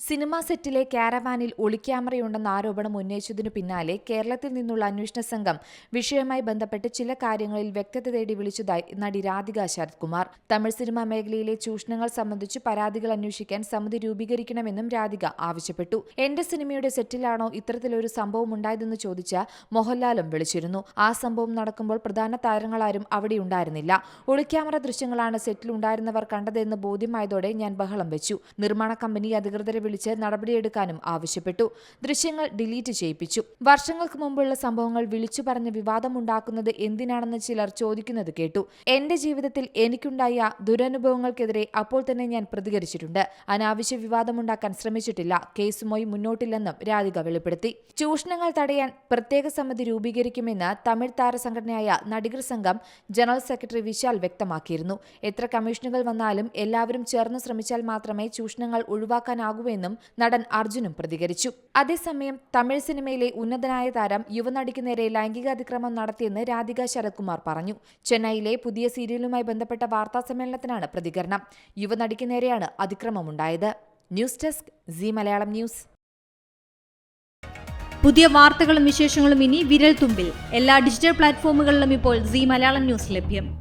Cinema സെറ്റിലെ കാരവാനിൽ ഒളിക്യാമറയുണ്ടെന്ന ആരോപണം ഉന്നയിച്ചതിനു പിന്നാലെ കേരളത്തിൽ നിന്നുള്ള അന്വേഷണ സംഘം വിഷയവുമായി ബന്ധപ്പെട്ട് ചില കാര്യങ്ങളിൽ വ്യക്തത തേടി വിളിച്ചതായി നടി രാധിക ശരത് കുമാർ തമിഴ് സിനിമാ മേഖലയിലെ ചൂഷണങ്ങൾ സംബന്ധിച്ച് പരാതികൾ അന്വേഷിക്കാൻ സമിതി രൂപീകരിക്കണമെന്നും രാധിക ആവശ്യപ്പെട്ടു. എന്റെ സിനിമയുടെ സെറ്റിലാണോ ഇത്തരത്തിലൊരു സംഭവം ഉണ്ടായതെന്ന് ചോദിച്ച മോഹൻലാലും വിളിച്ചിരുന്നു. ആ സംഭവം നടക്കുമ്പോൾ പ്രധാന താരങ്ങളാരും അവിടെ ഉണ്ടായിരുന്നില്ല. ഒളിക്യാമറ ദൃശ്യങ്ങളാണ് സെറ്റിൽ സെറ്റിലുണ്ടായിരുന്നവർ കണ്ടതെന്ന് ബോധ്യമായതോടെ ഞാൻ ബഹളം വെച്ചു. നിർമ്മാണ കമ്പനി അധികൃതരെ വിളിച്ച് നടപടിയെടുക്കാനും ആവശ്യപ്പെട്ടു. ദൃശ്യങ്ങൾ ഡിലീറ്റ് ചെയ്യിപ്പിച്ചു. വർഷങ്ങൾക്ക് മുമ്പുള്ള സംഭവങ്ങൾ വിളിച്ചു പറഞ്ഞ് വിവാദമുണ്ടാക്കുന്നത് എന്തിനാണെന്ന് ചിലർ ചോദിക്കുന്നത് കേട്ടു. എന്റെ ജീവിതത്തിൽ എനിക്കുണ്ടായ ദുരനുഭവങ്ങൾക്കെതിരെ അപ്പോൾ തന്നെ ഞാൻ പ്രതികരിച്ചിട്ടുണ്ട്. അനാവശ്യ വിവാദമുണ്ടാക്കാൻ ശ്രമിച്ചിട്ടില്ല. കേസുമായി മുന്നോട്ടില്ലെന്നും രാധിക വെളിപ്പെടുത്തി. ചൂഷണങ്ങൾ തടയാൻ പ്രത്യേക സമിതി രൂപീകരിക്കുമെന്ന് തമിഴ് താരസംഘടനയായ നടികർ സംഘം ജനറൽ സെക്രട്ടറി വിശാൽ വ്യക്തമാക്കിയിരുന്നു. എത്ര കമ്മീഷനുകൾ വന്നാലും എല്ലാവരും ചേർന്ന് ശ്രമിച്ചാൽ മാത്രമേ ചൂഷണങ്ങൾ ഒഴിവാക്കാനാകൂവെന്നും നടൻ അർജുനും പ്രതികരിച്ചു. അതേസമയം തമിഴ് സിനിമയിലെ ഉന്നതനായ താരം യുവനടിക്ക് നേരെ ലൈംഗികാതിക്രമം നടത്തിയെന്ന് രാധിക ശരത്കുമാർ പറഞ്ഞു. ചെന്നൈയിലെ പുതിയ സീരിയലുമായി ബന്ധപ്പെട്ട വാർത്താ സമ്മേളനത്തിനാണ് പ്രതികരണം. യുവനടിക്ക് നേരെയാണ് അതിക്രമമുണ്ടായത്. News desk Zee Malayalam news. പുതിയ വാർത്തകളും വിശേഷങ്ങളും ഇനി വിരൽ തുമ്പിൽ എല്ലാ ഡിജിറ്റൽ പ്ലാറ്റ്ഫോമുകളിലും ഇപ്പോൾ സി മലയാളം ന്യൂസ് ലഭ്യം.